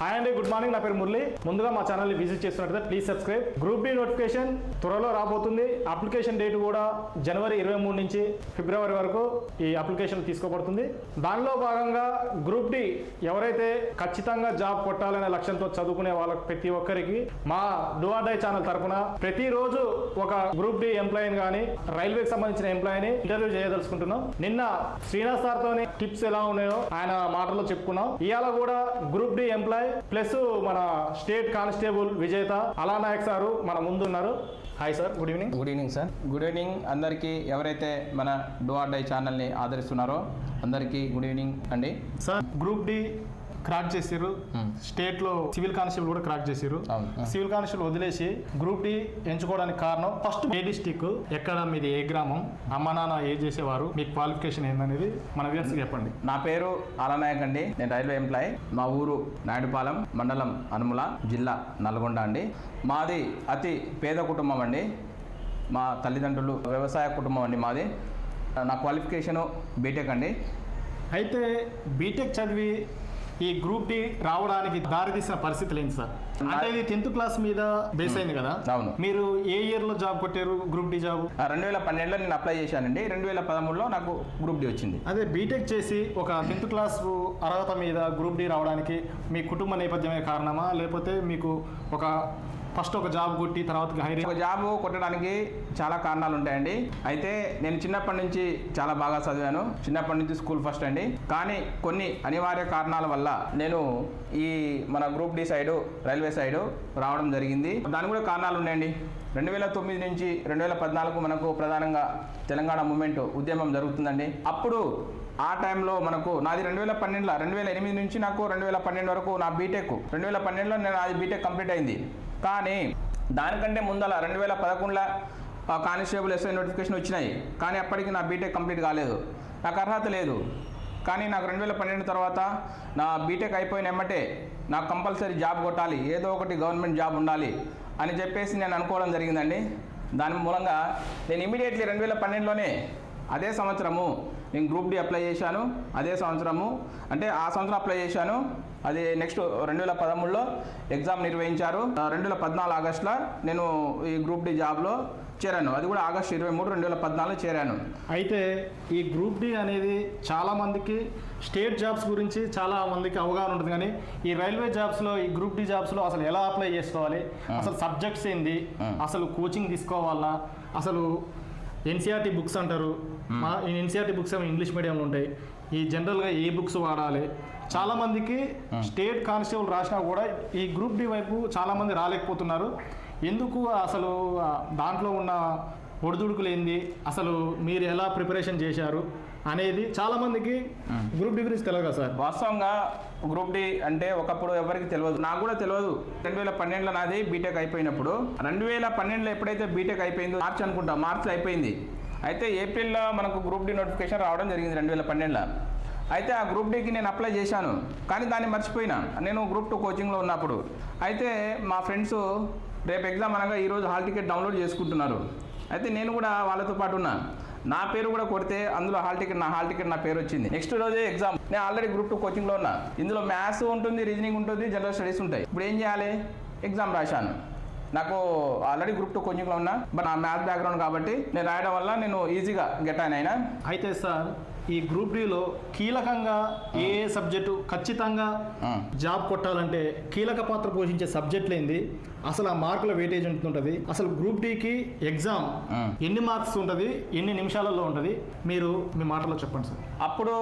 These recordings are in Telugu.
హాయ్ అండి గుడ్ మార్నింగ్ నా పేరు మురళి. ముందుగా మా ఛానల్ని విజిట్ చేస్తున్నట్లయితే please subscribe group D notification త్వరలో రాబోతుంది. అప్లికేషన్ డేట్ కూడా జనవరి ఇరవై మూడు నుంచి ఫిబ్రవరి వరకు ఈ అప్లికేషన్ తీసుకోబడుతుంది. దానిలో భాగంగా గ్రూప్ డి ఎవరైతే ఖచ్చితంగా జాబ్ కొట్టాలనే లక్ష్యంతో చదువుకునే వాళ్ళకి ప్రతి ఒక్కరికి మా డై ఛానల్ తరఫున ప్రతిరోజు ఒక గ్రూప్ డి ఎంప్లాయీని కానీ రైల్వేకి సంబంధించిన ఎంప్లాయీని ఇంటర్వ్యూ చేయదలుచుకుంటున్నాం. నిన్న శ్రీనివాస్ సార్తోని టిప్స్ ఎలా ఉన్నాయో ఆయన మాటల్లో చెప్పుకున్నాం. ఇవాళ కూడా గ్రూప్ డి ఎంప్లాయీ ప్లస్ మన స్టేట్ కానిస్టేబుల్ విజేత అలా నాయక్ సారు మన ముందు ఉన్నారు hi sir good evening good evening sir good evening అందరికీ ఎవరైతే మన డోఆర్ డై ఛానల్ని ఆదరిస్తున్నారో అందరికీ గుడ్ ఈవినింగ్ అండి. సార్ గ్రూప్ డి క్రాక్ చేసారు. స్టేట్లో సివిల్ కానిస్టేబుల్ కూడా క్రాక్ చేసారు. సివిల్ కానిస్టేబుల్ వదిలేసి గ్రూప్ డి ఎంచుకోవడానికి కారణం ఫస్ట్ ఏ డిస్టిక్ ఎక్కడ మీది ఏ గ్రామం అమ్మ నాన్న ఏ చేసేవారు మీ క్వాలిఫికేషన్ ఏందనేది మన వ్యూస్ చెప్పండి. నా పేరు ఆలనాయక్ అండి. నేను రైల్వే ఎంప్లాయ్. మా ఊరు నాయుడుపాలెం మండలం అనుముల జిల్లా నల్గొండ అండి. మాది అతి పేద కుటుంబం అండి. మా తల్లిదండ్రులు వ్యవసాయ కుటుంబం అండి మాది. నా క్వాలిఫికేషను బీటెక్ అండి. అయితే బీటెక్ చదివి ఈ గ్రూప్ డి రావడానికి దారితీసిన పరిస్థితులు ఏంటి సార్? అంటే ఇది టెన్త్ క్లాస్ మీద బేస్ అయింది కదా? అవును. మీరు ఏ ఇయర్లో జాబ్ కొట్టారు గ్రూప్ డి జాబ్? రెండు వేల పన్నెండులో నేను అప్లై చేశానండి. రెండు వేల పదమూడులో నాకు గ్రూప్ డి వచ్చింది. అదే బీటెక్ చేసి ఒక టెన్త్ క్లాస్ అర్హత మీద గ్రూప్ డి రావడానికి మీ కుటుంబ నేపథ్యమే కారణమా? లేకపోతే మీకు ఒక ఫస్ట్ ఒక జాబ్ కొట్టి తర్వాత ఒక జాబ్ కొట్టడానికి చాలా కారణాలు ఉంటాయండి. అయితే నేను చిన్నప్పటి నుంచి చాలా బాగా చదివాను. చిన్నప్పటి నుంచి స్కూల్ ఫస్ట్ అండి. కానీ కొన్ని అనివార్య కారణాల వల్ల నేను ఈ మన group D side railway side రావడం జరిగింది. దానికి కూడా కారణాలు ఉన్నాయండి. రెండు వేల తొమ్మిది నుంచి రెండు వేల పద్నాలుగు మనకు ప్రధానంగా తెలంగాణ మూమెంట్ ఉద్యమం జరుగుతుందండి. అప్పుడు ఆ టైంలో మనకు నాది రెండు వేల పన్నెండులో రెండు వేల ఎనిమిది నుంచి నాకు రెండు వేల పన్నెండు వరకు నా బీటెక్. రెండు వేల పన్నెండులో నేను అది బీటెక్ కంప్లీట్ అయింది. కానీ దానికంటే ముందల రెండు వేల పదకొండులో కానిస్టేబుల్ ఎస్ఐ నోటిఫికేషన్ వచ్చినాయి. కానీ అప్పటికి నా బీటెక్ కంప్లీట్ కాలేదు. నాకు అర్హత లేదు. కానీ నాకు రెండు వేల పన్నెండు తర్వాత నా బీటెక్ అయిపోయిన ఎమ్మటే నాకు కంపల్సరీ జాబ్ కొట్టాలి. ఏదో ఒకటి గవర్నమెంట్ జాబ్ ఉండాలి అని చెప్పేసి నేను అనుకోవడం జరిగిందండి. దాని మూలంగా నేను ఇమీడియట్లీ రెండు వేల పన్నెండులోనే అదే సంవత్సరము నేను గ్రూప్ డి అప్లై చేశాను. అదే సంవత్సరము అంటే ఆ సంవత్సరం అప్లై చేశాను. అది నెక్స్ట్ రెండు వేల పదమూడులో ఎగ్జామ్ నిర్వహించారు. రెండు వేల పద్నాలుగు ఆగస్టులో నేను ఈ గ్రూప్ డి జాబ్లో చేరాను. అది కూడా ఆగస్టు ఇరవై మూడు రెండు వేల పద్నాలుగులో చేరాను. అయితే ఈ గ్రూప్ డి అనేది చాలా మందికి స్టేట్ జాబ్స్ గురించి చాలా మందికి అవగాహన ఉంటుంది. కానీ ఈ రైల్వే జాబ్స్లో ఈ గ్రూప్ డి జాబ్స్లో అసలు ఎలా అప్లై చేసుకోవాలి? అసలు సబ్జెక్ట్స్ ఏంది. అసలు కోచింగ్ తీసుకోవాలా? అసలు ఎన్సీఆర్టీ బుక్స్ అంటారు. మా ఎన్సీఆర్టీ బుక్స్ ఏమో ఇంగ్లీష్ మీడియంలో ఉంటాయి. ఈ జనరల్గా ఏ బుక్స్ వాడాలి? చాలా మందికి. స్టేట్ కానిస్టేబుల్ రాసినా కూడా ఈ గ్రూప్ డి వైపు చాలా మంది రాలేకపోతున్నారు. ఎందుకు అసలు దాంట్లో ఉన్న ఒడిదుడుకులు ఏంది? అసలు మీరు ఎలా ప్రిపరేషన్ చేశారు? అనేది చాలా మందికి. గ్రూప్ డి గురించి తెలియదు కదా సార్. వాస్తవంగా గ్రూప్ డి అంటే ఒకప్పుడు ఎవరికి తెలియదు నాకు కూడా తెలియదు రెండు వేల పన్నెండులో నాది బీటెక్ అయిపోయినప్పుడు రెండు వేల పన్నెండులో ఎప్పుడైతే బీటెక్ అయిపోయిందో మార్చ్ అనుకుంటా మార్చ్లో అయిపోయింది. అయితే ఏప్రిల్లో మనకు గ్రూప్ డి నోటిఫికేషన్ రావడం జరిగింది రెండు వేల పన్నెండులో. అయితే ఆ గ్రూప్ డికి నేను అప్లై చేశాను కానీ దాన్ని మర్చిపోయినా. నేను గ్రూప్ టూ కోచింగ్లో ఉన్నప్పుడు. అయితే మా ఫ్రెండ్స్ రేపు ఎగ్జామ్ అనగా ఈరోజు హాల్ టికెట్ డౌన్లోడ్ చేసుకుంటున్నారు. అయితే నేను కూడా వాళ్ళతో పాటు ఉన్నా. నా పేరు కూడా కొడితే అందులో హాల్ టికెట్ నా హాల్ టికెట్ నా పేరు వచ్చింది. నెక్స్ట్ రోజే ఎగ్జామ్. నేను ఆల్రెడీ గ్రూప్ టూ కోచింగ్లో ఉన్నా. ఇందులో మ్యాథ్స్ ఉంటుంది రీజనింగ్ ఉంటుంది జనరల్ స్టడీస్ ఉంటాయి. ఇప్పుడు ఏం చేయాలి? ఎగ్జామ్ రాశాను. నాకు ఆల్రెడీ గ్రూప్ టూ కోచింగ్లో ఉన్నా. బట్ నా మ్యాథ్స్ బ్యాక్గ్రౌండ్ కాబట్టి నేను రాయడం వల్ల నేను ఈజీగా గెట్ అయినా. అయితే సార్ ఈ గ్రూప్ డిలో కీలకంగా ఏ ఏ సబ్జెక్టు ఖచ్చితంగా. జాబ్ కొట్టాలంటే కీలక పాత్ర పోషించే సబ్జెక్టులు ఏంది అసలు ఆ మార్కుల వెయిటేజ్ ఎంత ఉంటుంది అసలు గ్రూప్ డికి ఎగ్జామ్. ఎన్ని మార్క్స్ ఉంటుంది? ఎన్ని నిమిషాలలో ఉంటుంది? మీరు మీ మాటలో చెప్పండి సార్. అప్పుడు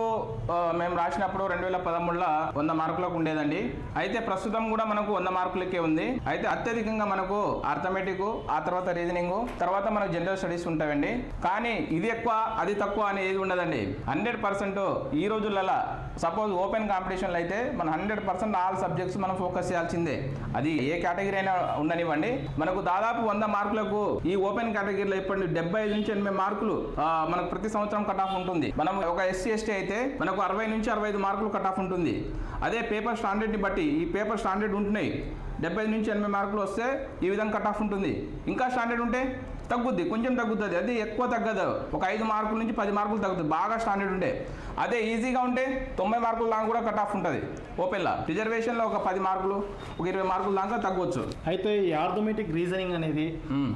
మేము రాసినప్పుడు రెండు వేల పదమూడులో వంద మార్కులకు ఉండేదండి. అయితే ప్రస్తుతం కూడా మనకు వంద మార్కులకే ఉంది. అయితే అత్యధికంగా మనకు అర్థమెటిక్ ఆ తర్వాత రీజనింగ్ తర్వాత మనకు జనరల్ స్టడీస్ ఉంటాయండి. కానీ ఇది ఎక్కువ అది తక్కువ అని ఏది ఉండదండి. హండ్రెడ్ పర్సెంట్ ఈ రోజులలో సపోజ్ ఓపెన్ కాంపిటీషన్లో అయితే మన హండ్రెడ్ పర్సెంట్ ఆల్ సబ్జెక్ట్స్ మనం ఫోకస్ చేయాల్సిందే. అది ఏ కేటగిరీ అయినా ఉండనివ్వండి. మనకు దాదాపు వంద మార్కులకు ఈ ఓపెన్ కేటగిరీలో ఇప్పటి డెబ్బై ఐదు నుంచి ఎనభై మార్కులు మనకు ప్రతి సంవత్సరం కట్ ఆఫ్ ఉంటుంది. మనం ఒక ఎస్సీ ఎస్టీ అయితే మనకు అరవై నుంచి అరవై ఐదు మార్కులు కట్ ఆఫ్ ఉంటుంది. అదే పేపర్ స్టాండర్డ్ని బట్టి ఈ పేపర్ స్టాండర్డ్ ఉంటున్నాయి. డెబ్బై నుంచి ఎనభై మార్కులు వస్తే ఈ విధంగా కట్ ఆఫ్ ఉంటుంది. ఇంకా స్టాండర్డ్ ఉంటే తగ్గుద్ది కొంచెం తగ్గుతుంది అది. ఎక్కువ తగ్గదు. ఒక ఐదు మార్కుల నుంచి పది మార్కులు తగ్గుతుంది బాగా స్టాండర్డ్ ఉండే. అదే ఈజీగా ఉంటే తొంభై మార్కుల దాకా కూడా కట్ ఆఫ్ ఉంటుంది. ఓపెన్లో రిజర్వేషన్లో ఒక పది మార్కులు ఒక ఇరవై మార్కుల దాకా తగ్గవచ్చు అయితే ఈ ఆర్థమెటిక్ రీజనింగ్ అనేది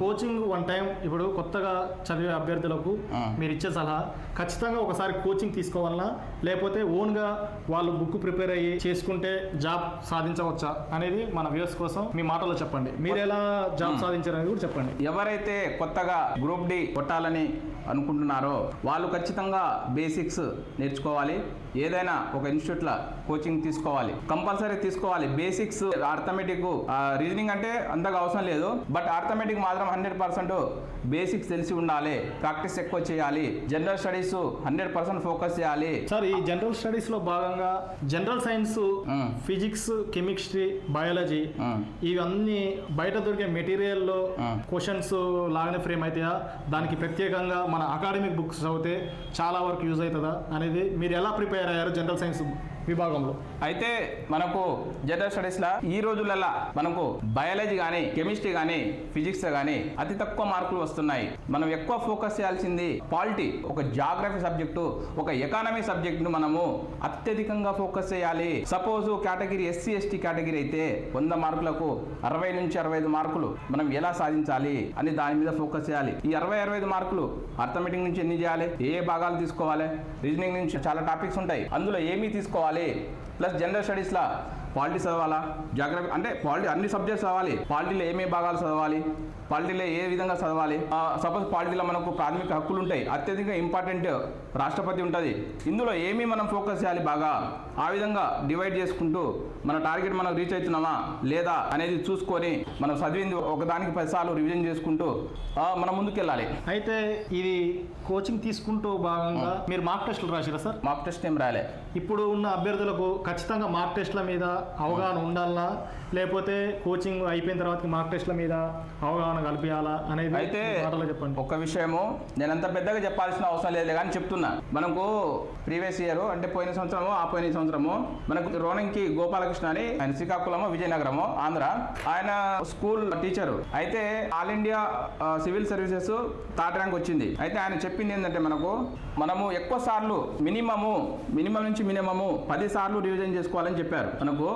కోచింగ్ వన్ టైం ఇప్పుడు కొత్తగా చదివే అభ్యర్థులకు. మీరు ఇచ్చే సలహా ఖచ్చితంగా ఒకసారి కోచింగ్ తీసుకోవాలన్నా లేకపోతే ఓన్గా వాళ్ళు బుక్ ప్రిపేర్ అయ్యి చేసుకుంటే జాబ్ సాధించవచ్చా అనేది మన వ్యూస్ కోసం మీ మాటలో చెప్పండి. మీరు ఎలా జాబ్ సాధించారు అనేది కూడా చెప్పండి. ఎవరైతే కొత్తగా గ్రూప్ డి కొట్టాలని అనుకుంటున్నారో వాళ్ళు ఖచ్చితంగా బేసిక్స్ నేర్చుకోవాలి. ఏదైనా ఒక ఇన్స్టిట్యూట్లో కోచింగ్ తీసుకోవాలి. కంపల్సరీ తీసుకోవాలి. బేసిక్స్ ఆర్థమెటిక్ రీజనింగ్ అంటే అంతగా అవసరం లేదు. బట్ ఆర్థమెటిక్ మాత్రం హండ్రెడ్ పర్సెంట్ బేసిక్స్ తెలిసి ఉండాలి. ప్రాక్టీస్ ఎక్కువ చేయాలి. General studies hundred percent focus చేయాలి. సార్ ఈ జనరల్ స్టడీస్లో భాగంగా general science. Physics chemistry biology. ఇవన్నీ బయట దొరికే మెటీరియల్లో. క్వశ్చన్స్ లాగానే ఫ్రేమ్ అవుతాయా దానికి ప్రత్యేకంగా మన అకాడమిక్ బుక్స్ చదివితే చాలా వరకు యూజ్ అవుతుందా? అనేది మీరు ఎలా ప్రిపేర్ అయ్యారు జనరల్ సైన్స్ విభాగంలో. అయితే మనకు జనరల్ స్టడీస్లో ఈ రోజులలో మనకు బయాలజీ కానీ కెమిస్ట్రీ కానీ ఫిజిక్స్ కానీ అతి తక్కువ మార్కులు వస్తున్నాయి. మనం ఎక్కువ ఫోకస్ చేయాల్సింది పాలిటీ ఒక జాగ్రఫీ సబ్జెక్టు ఒక ఎకానమీ సబ్జెక్టును మనము అత్యధికంగా ఫోకస్ చేయాలి. Suppose category SC ST category అయితే వంద మార్కులకు అరవై నుంచి అరవై ఐదు మార్కులు మనం ఎలా సాధించాలి అని దాని మీద ఫోకస్ చేయాలి. ఈ అరవై అరవై ఐదు మార్కులు అర్థమెటిక్ నుంచి ఎన్ని చేయాలి? ఏ ఏ భాగాలు తీసుకోవాలి? రీజనింగ్ నుంచి చాలా టాపిక్స్ ఉంటాయి. అందులో ఏమి తీసుకోవాలి? ప్లస్ జనరల్ స్టడీస్లో పాలిటీ చదవాలా? జాగ్రఫీ అంటే పాలిటీ అన్ని సబ్జెక్ట్స్ చదవాలి. పాలిటీలో ఏమేమి భాగాలు చదవాలి? పాలిటీలో ఏ విధంగా చదవాలి? సపోజ్ పాలిటీలో మనకు ప్రాథమిక హక్కులు ఉంటాయి. అత్యధిక ఇంపార్టెంట్ రాష్ట్రపతి ఉంటుంది. ఇందులో ఏమి మనం ఫోకస్ చేయాలి బాగా? ఆ విధంగా డివైడ్ చేసుకుంటూ మన టార్గెట్ మనం రీచ్ అవుతున్నామా? లేదా? అనేది చూసుకొని మనం చదివింది ఒకదానికి పదిసార్లు రివిజన్ చేసుకుంటూ మనం ముందుకెళ్ళాలి. అయితే ఇది కోచింగ్ తీసుకుంటూ భాగంగా మీరు మార్క్ టెస్టులు రాసిరా సార్? మాక్ టెస్ట్ ఏం రాలే. ఇప్పుడు ఉన్న అభ్యర్థులకు ఖచ్చితంగా మార్క్ టెస్ట్ల మీద అవగాహన ఉండాలా లేకపోతే కోచింగ్ అయిపోయిన తర్వాత మార్క్ టెస్ట్ల మీద అవగాహన కల్పించాలా అనేది అయితే మాటలో చెప్పండి. ఒక్క విషయము నేను అంత పెద్దగా చెప్పాల్సిన అవసరం లేదు కానీ చెప్తున్నా. మనకు ప్రీవియస్ ఇయర్ అంటే పోయిన సంవత్సరము ఆ పోయిన సంవత్సరము మనకు రోనంకి గోపాలకృష్ణ అని ఆయన శ్రీకాకుళము విజయనగరము ఆంధ్ర. ఆయన స్కూల్ టీచరు. అయితే all India civil services third rank వచ్చింది. అయితే ఆయన చెప్పింది ఏంటంటే మనకు మనము ఎక్కువ సార్లు మినిమము మినిమం నుంచి మినిమము పది సార్లు రివిజన్ చేసుకోవాలని చెప్పారు. మనకు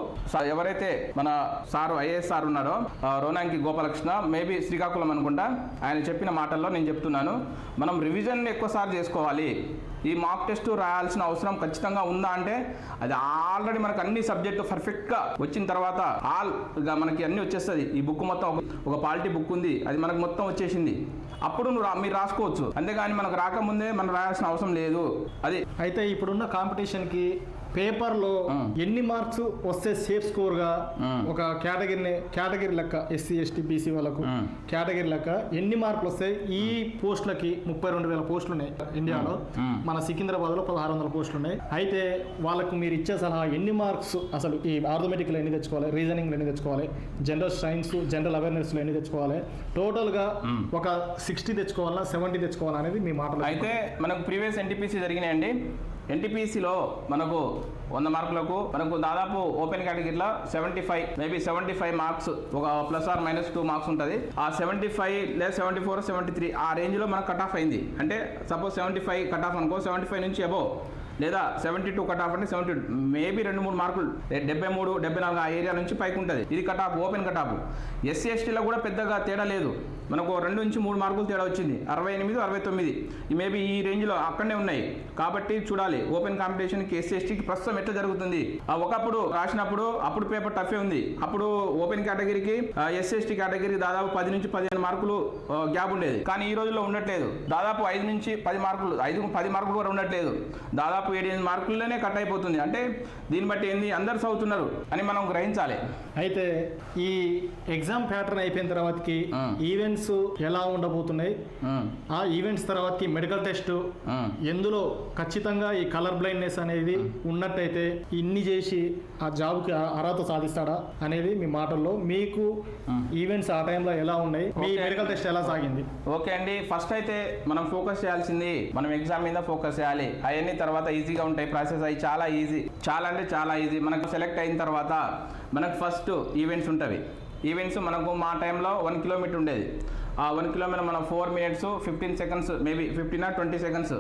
ఎవరైతే మన సారు ఐఏఎస్ సార్ ఉన్నారో రోనాంకి గోపాలకృష్ణ మేబీ శ్రీకాకుళం అనుకుంటా. ఆయన చెప్పిన మాటల్లో నేను చెప్తున్నాను. మనం రివిజన్ ఎక్కువసార్లు చేసుకోవాలి. ఈ మాక్ టెస్ట్ రాయాల్సిన అవసరం ఖచ్చితంగా ఉందా అంటే అది ఆల్రెడీ మనకు అన్ని సబ్జెక్టు పర్ఫెక్ట్గా వచ్చిన తర్వాత ఆల్ ఇక మనకి అన్ని వచ్చేస్తుంది. ఈ బుక్ మొత్తం ఒక- పాలిటీ బుక్ ఉంది. అది మనకు మొత్తం వచ్చేసింది. అప్పుడు నువ్వు మీరు రాసుకోవచ్చు. అంతేగాని మనకు రాకముందే మనం రాయాల్సిన అవసరం లేదు. అది అయితే ఇప్పుడున్న కాంపిటీషన్కి పేపర్లో మ్మ్. ఎన్ని మార్క్స్ వస్తే సేఫ్ స్కోర్గా మ్మ్. ఒక కేటగిరీని కేటగిరీ లెక్క ఎస్సీ ఎస్టీ బీసీ వాళ్ళకు. కేటగిరీ లెక్క ఎన్ని మార్కులు వస్తాయి ఈ పోస్టులకి ముప్పై రెండు వేల పోస్టులు ఉన్నాయి ఇండియాలో. మన సికింద్రాబాద్లో పదహారు వందల పోస్టులు ఉన్నాయి అయితే వాళ్ళకు మీరు ఇచ్చే సలహా ఎన్ని మార్క్స్ అసలు ఈ ఆర్థమెటిక్లో ఎన్ని తెచ్చుకోవాలి రీజనింగ్లో ఎన్ని తెచ్చుకోవాలి జనరల్ సైన్స్ జనరల్ అవేర్నెస్లో ఎన్ని తెచ్చుకోవాలి టోటల్గా మ్మ్. ఒక సిక్స్టీ తెచ్చుకోవాలా సెవెంటీ తెచ్చుకోవాలా అనేది మీ మాటలు అయితే మనకు ప్రీవియస్ ఎన్టీపీసీ జరిగినాయండి ఎన్టీపీసీలో మనకు వంద మార్కులకు మనకు దాదాపు ఓపెన్ కేటగిరీలో seventy five maybe seventy five marks ఒక plus or minus two marks ఉంటుంది. ఆ సెవెంటీ ఫైవ్ లేదా సెవెంటీ ఫోర్ సెవెంటీ త్రీ ఆ రేంజ్లో మనకు కట్ ఆఫ్ అయింది. అంటే suppose seventy five cut off అనుకో సెవెంటీ ఫైవ్ నుంచి అబో లేదా సెవెంటీ టూ కట్ ఆఫ్ అంటే సెవెంటీ మేబీ రెండు మూడు మార్కులు డెబ్బై మూడు డెబ్బై నాలుగు ఆ ఏరియా నుంచి పైకి ఉంటుంది ఇది cut off open cut off. SC ఎస్టీలో కూడా పెద్దగా తేడా లేదు. మనకు రెండు నుంచి మూడు మార్కులు తేడా వచ్చింది. అరవై ఎనిమిది అరవై తొమ్మిది. ఈ మేబీ ఈ రేంజ్లో అక్కడనే ఉన్నాయి. కాబట్టి చూడాలి. ఓపెన్ కాంపిటీషన్కి ఎస్సీ ఎస్టీకి ప్రస్తుతం ఎట్లా జరుగుతుంది? ఒకప్పుడు రాసినప్పుడు అప్పుడు పేపర్ టఫే ఉంది. అప్పుడు ఓపెన్ కేటగిరీకి ఎస్సీ ఎస్టీ కేటగిరీ దాదాపు పది నుంచి పదిహేను మార్కులు గ్యాప్ ఉండేది. కానీ ఈ రోజుల్లో ఉండట్లేదు. దాదాపు ఐదు నుంచి పది మార్కులు ఐదు పది మార్కులు కూడా ఉండట్లేదు. దాదాపు ఏడు ఎనిమిది మార్కుల్లోనే కట్ అయిపోతుంది. అంటే దీన్ని బట్టి ఏంది? అందరు చదువుతున్నారు అని మనం గ్రహించాలి. అయితే ఈ ఎగ్జామ్ ప్యాటర్న్ అయిపోయిన తర్వాతకి. ఈవెంట్స్ ఎలా ఉండబోతున్నాయి? ఆ. ఈవెంట్స్ తర్వాతకి మెడికల్ టెస్ట్. ఎందులో ఖచ్చితంగా ఈ కలర్ బ్లైండ్నెస్ అనేది ఉన్నట్టయితే ఇన్ని చేసి ఆ జాబ్కి అర్హత సాధిస్తాడా అనేది మీ మాటల్లో మీకు ఈవెంట్స్ ఆ టైంలో ఎలా ఉన్నాయి? మీ. మెడికల్ టెస్ట్ ఎలా సాగింది? ఓకే అండి. ఫస్ట్ అయితే మనం ఫోకస్ చేయాల్సింది మనం ఎగ్జామ్ మీద ఫోకస్ చేయాలి. అవన్నీ తర్వాత ఈజీగా ఉంటాయి. ప్రాసెస్ అవి చాలా ఈజీ. చాలా అంటే చాలా ఈజీ మనకు సెలెక్ట్ అయిన తర్వాత మనకు ఫస్ట్ ఈవెంట్స్ ఉంటుంది ఈవెంట్స్ మనకు మా టైంలో వన్ కిలోమీటర్ ఉండేది. ఆ వన్ కిలోమీటర్ మనం four minutes fifteen seconds maybe fifteen or twenty seconds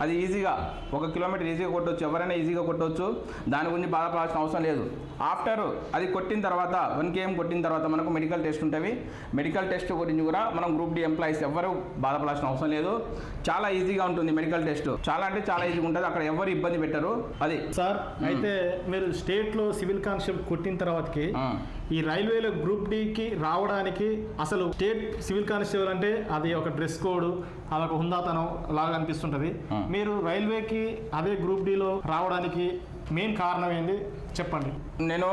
అది ఈజీగా ఒక కిలోమీటర్ ఈజీగా కొట్టవచ్చు ఎవరైనా ఈజీగా కొట్టవచ్చు దాని గురించి బాధపడాల్సిన అవసరం లేదు. ఆఫ్టర్ అది కొట్టిన తర్వాత వన్ కేఎం కొట్టిన తర్వాత మనకు మెడికల్ టెస్ట్ ఉంటుంది. మెడికల్ టెస్ట్ గురించి కూడా మనం గ్రూప్ డి ఎంప్లాయీస్ ఎవరు బాధపడాల్సిన అవసరం లేదు. చాలా ఈజీగా ఉంటుంది మెడికల్ టెస్ట్ చాలా అంటే చాలా ఈజీగా ఉంటుంది. అక్కడ ఎవరు ఇబ్బంది పెట్టరు. అది. సార్ అయితే మీరు స్టేట్లో సివిల్ కానిస్టేబుల్ కొట్టిన తర్వాతకి ఆ. ఈ రైల్వేలో గ్రూప్ డికి రావడానికి అసలు స్టేట్ సివిల్ కానిస్టేబుల్ అంటే అది ఒక డ్రెస్ కోడ్ అదొక హుందాతనం లాగా అనిపిస్తుంటది. మీరు రైల్వేకి అదే గ్రూప్ డిలో రావడానికి మెయిన్ కారణం ఏంది? చెప్పండి. నేను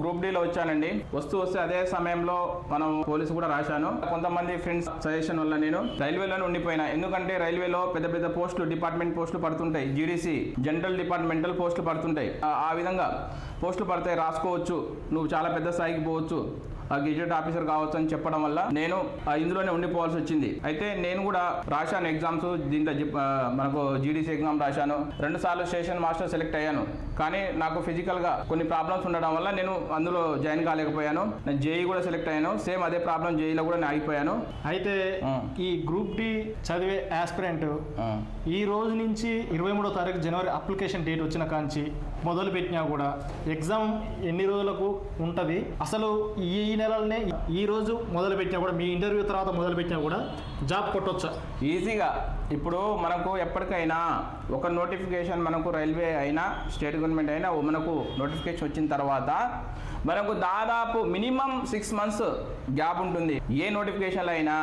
గ్రూప్ డీలో వచ్చానండి. వస్తూ వస్తే అదే సమయంలో మనం పోలీసు కూడా రాశాను. కొంతమంది ఫ్రెండ్స్ సజెషన్ వల్ల నేను రైల్వేలోనే ఉండిపోయినా. ఎందుకంటే రైల్వేలో పెద్ద పెద్ద పోస్టులు డిపార్ట్మెంట్ పోస్టులు పడుతుంటాయి. జీడీసీ జనరల్ డిపార్ట్మెంటల్ పోస్టులు పడుతుంటాయి. ఆ- ఆ విధంగా పోస్టులు పడతాయి రాసుకోవచ్చు. నువ్వు చాలా పెద్ద స్థాయికి పోవచ్చు. ఆ గెజెట్ ఆఫీసర్ కావచ్చు అని చెప్పడం వల్ల నేను ఇందులోనే ఉండిపోవాల్సి వచ్చింది. అయితే నేను కూడా రాశాను ఎగ్జామ్స్ దీంట్లో ఆ, మనకు జీడీసీ ఎగ్జామ్ రాశాను. రెండు సార్లు స్టేషన్ మాస్టర్ సెలెక్ట్ అయ్యాను. కానీ నాకు ఫిజికల్గా కొన్ని ప్రాబ్లమ్స్ ఉండడం వల్ల నేను అందులో జాయిన్ కాలేకపోయాను. నేను జేఈ కూడా సెలెక్ట్ అయ్యాను. సేమ్ అదే ప్రాబ్లం జేఈలో కూడా నేను ఆగిపోయాను. అయితే. ఈ గ్రూప్ డి చదివే ఆస్పిరెంట్ ఈ రోజు నుంచి ఇరవై మూడో తారీఖు జనవరి అప్లికేషన్ డేట్ వచ్చిన కాంచి మొదలుపెట్టినా కూడా ఎగ్జామ్ ఎన్ని రోజులకు ఉంటుంది? అసలు ఈ నెలలనే ఈ రోజు మొదలు పెట్టినా కూడా మీ ఇంటర్వ్యూ తర్వాత మొదలు పెట్టినా కూడా జాబ్ కొట్టొచ్చా? ఈజీగా. ఇప్పుడు మనకు ఎప్పటికైనా ఒక నోటిఫికేషన్ మనకు రైల్వే అయినా స్టేట్ గవర్నమెంట్ అయినా మనకు నోటిఫికేషన్ వచ్చిన తర్వాత మనకు దాదాపు మినిమం సిక్స్ మంత్స్ గ్యాప్ ఉంటుంది. ఏ నోటిఫికేషన్లు అయినా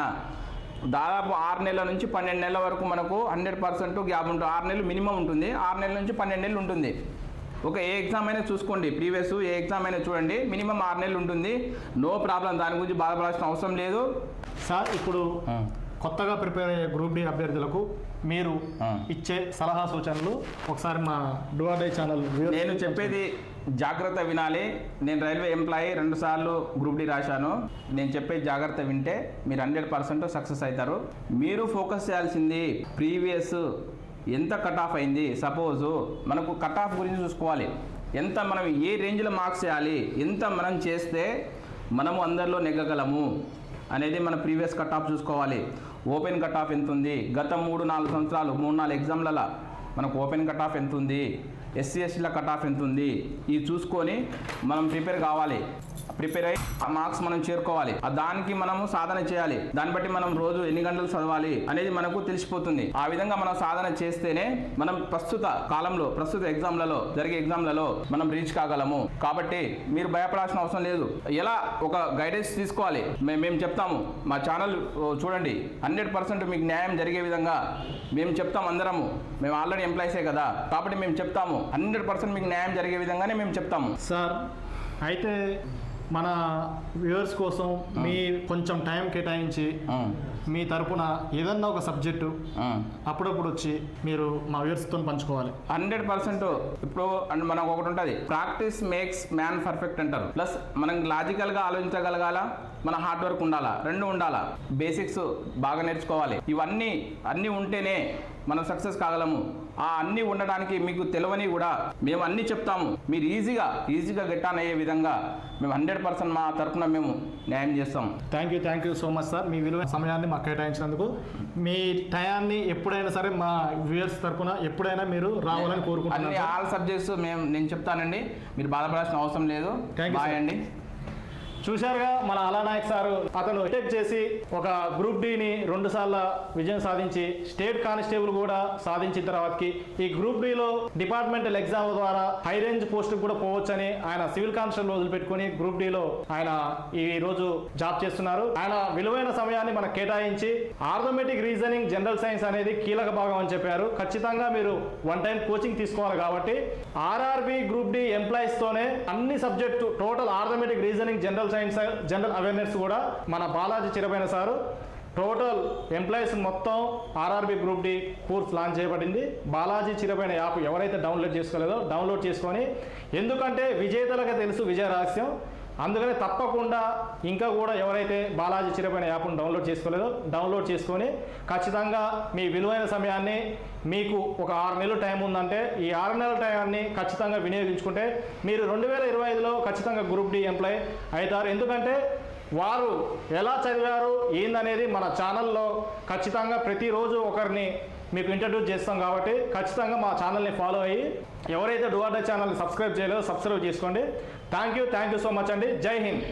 దాదాపు ఆరు నెలల నుంచి పన్నెండు నెలల వరకు మనకు హండ్రెడ్ పర్సెంట్ గ్యాప్ ఉంటుంది. ఆరు నెలలు మినిమం ఉంటుంది. ఆరు నెలల నుంచి పన్నెండు నెలలు ఉంటుంది. ఒక ఏ ఎగ్జామ్ అయినా చూసుకోండి. ప్రీవియస్ ఏ ఎగ్జామ్ అయినా చూడండి. మినిమం ఆరు నెలలు ఉంటుంది. No problem. దాని గురించి బాధపడాల్సిన అవసరం లేదు. సార్ ఇప్పుడు కొత్తగా ప్రిపేర్ అయ్యే గ్రూప్ డి అభ్యర్థులకు మీరు. ఇచ్చే సలహా సూచనలు ఒకసారి మా డువాడై ఛానల్ నేను చెప్పేది జాగ్రత్త వినాలి. నేను రైల్వే ఎంప్లాయీ రెండు సార్లు గ్రూప్ డి రాశాను. నేను చెప్పే జాగ్రత్త వింటే మీరు హండ్రెడ్ పర్సెంట్ సక్సెస్ అవుతారు. మీరు ఫోకస్ చేయాల్సింది ప్రీవియస్ ఎంత కట్ ఆఫ్ అయింది? సపోజు మనకు కట్ ఆఫ్ గురించి చూసుకోవాలి. ఎంత మనం ఏ రేంజ్లో మార్క్స్ చేయాలి? ఎంత మనం చేస్తే మనము అందరిలో నెగ్గగలము? అనేది మన ప్రీవియస్ కట్ ఆఫ్ చూసుకోవాలి. ఓపెన్ కట్ ఆఫ్ ఎంత ఉంది గత మూడు నాలుగు సంవత్సరాలు మూడు నాలుగు ఎగ్జామ్లలో మనకు ఓపెన్ కట్ ఆఫ్ ఎంత ఉంది ఎస్సీ ఎస్టీల కట్ ఆఫ్ ఎంత ఉంది ఇది చూసుకొని మనం ప్రిపేర్ కావాలి. ప్రిపేర్ అయ్యి ఆ మార్క్స్ మనం చేరుకోవాలి. ఆ దానికి మనము సాధన చేయాలి. దాన్ని బట్టి మనం రోజు ఎన్ని గంటలు చదవాలి అనేది మనకు తెలిసిపోతుంది. ఆ విధంగా మనం సాధన చేస్తేనే మనం ప్రస్తుత కాలంలో ప్రస్తుత ఎగ్జామ్లలో జరిగే ఎగ్జామ్లలో మనం రీచ్ కాగలము. కాబట్టి మీరు భయపడాల్సిన అవసరం లేదు. ఎలా ఒక గైడెన్స్ తీసుకోవాలి? మేము చెప్తాము. మా ఛానల్ చూడండి. హండ్రెడ్ పర్సెంట్ మీకు న్యాయం జరిగే విధంగా మేము చెప్తాం అందరము. మేము ఆల్రెడీ ఎంప్లాయీసే కదా. కాబట్టి మేము చెప్తాము. హండ్రెడ్ పర్సెంట్ మీకు న్యాయం జరిగే విధంగానే మేము చెప్తాము. సార్ అయితే మన వ్యూవర్స్ కోసం మీ కొంచెం టైం కేటాయించి మీ తరపున ఏదన్నా ఒక సబ్జెక్టు. అప్పుడప్పుడు వచ్చి మీరు మా వ్యూవర్స్తో పంచుకోవాలి. హండ్రెడ్ పర్సెంట్ ఇప్పుడు అండ్ మనకు ఒకటి ఉంటుంది. ప్రాక్టీస్ మేక్స్ మ్యాన్ పర్ఫెక్ట్ అంటారు. ప్లస్ మనం లాజికల్గా ఆలోచించగలగాల? మన హార్డ్ వర్క్ ఉండాలా? రెండు ఉండాలా? బేసిక్స్ బాగా నేర్చుకోవాలి. ఇవన్నీ అన్నీ ఉంటేనే మనం సక్సెస్ కాగలము. ఆ అన్నీ ఉండడానికి మీకు తెలియని కూడా మేము అన్నీ చెప్తాము. మీరు ఈజీగా ఈజీగా గెట్ ఆన్ అయ్యే విధంగా మేము హండ్రెడ్ పర్సెంట్ మా తరపున మేము న్యాయం చేస్తాం. Thank you thank you so much sir మీ విలువైన సమయాన్ని మాకు కేటాయించినందుకు మీ టయాన్ని ఎప్పుడైనా సరే మా వ్యూవర్స్ తరపున ఎప్పుడైనా మీరు రావాలని అన్ని కోరుకుంటున్నాను. ఆల్ సబ్జెక్ట్స్ మేము నేను చెప్తానండి. మీరు బాధపడాల్సిన అవసరం లేదు. బాయ్. అండి. చూశారుగా మన అలానాయక్ సారు. అతను అటాక్ చేసి ఒక గ్రూప్ డిని రెండు సార్ల విజయం సాధించి స్టేట్ కానిస్టేబుల్ కూడా సాధించిన తర్వాతకి ఈ గ్రూప్ డిలో డిపార్ట్మెంటల్ ఎగ్జామ్ ద్వారా హై రేంజ్ పోస్ట్ కూడా పోవచ్చని ఆయన సివిల్ కానిస్టేబుల్ వదిలిపెట్టుకుని గ్రూప్ డిలో ఆయన ఈ రోజు జాబ్ చేస్తున్నారు. ఆయన విలువైన సమయాన్ని మనకు కేటాయించి ఆర్థమెటిక్ రీజనింగ్ జనరల్ సైన్స్ అనేది కీలక భాగం అని చెప్పారు. ఖచ్చితంగా మీరు వన్ టైం కోచింగ్ తీసుకోవాలి కాబట్టి ఆర్ఆర్బి గ్రూప్ డి ఎంప్లాయీస్ తోనే అన్ని subject total arithmetic reasoning general science general awareness కూడా మన బాలాజీ చిరమైన సారు. టోటల్ ఎంప్లాయీస్ మొత్తం RRB group D course launch చేయబడింది. బాలాజీ చిరపైన యాప్ ఎవరైతే డౌన్లోడ్ చేసుకోలేదో డౌన్లోడ్ చేసుకొని ఎందుకంటే విజేతలకు తెలుసు విజయ రహస్యం. అందుకని తప్పకుండా ఇంకా కూడా ఎవరైతే బాలాజీ చిరపైన యాప్ను డౌన్లోడ్ చేసుకోలేదో డౌన్లోడ్ చేసుకొని ఖచ్చితంగా మీ విలువైన సమయాన్ని మీకు ఒక ఆరు నెలలు టైం ఉందంటే ఈ ఆరు నెలల టైంని ఖచ్చితంగా వినియోగించుకుంటే మీరు రెండు వేల ఇరవై ఐదులో ఖచ్చితంగా గ్రూప్ డి ఎంప్లాయ్ అవుతారు. ఎందుకంటే వారు ఎలా చదివారు ఏందనేది మన ఛానల్లో ఖచ్చితంగా ప్రతిరోజు ఒకరిని మీకు ఇంట్రడ్యూస్ చేస్తాం కాబట్టి ఖచ్చితంగా మా ఛానల్ని ఫాలో అయ్యి ఎవరైతే డువార్డా ఛానల్ని సబ్స్క్రైబ్ చేయలేదో సబ్స్క్రైబ్ చేసుకోండి. Thank you thank you so much అండి. జై హింద్.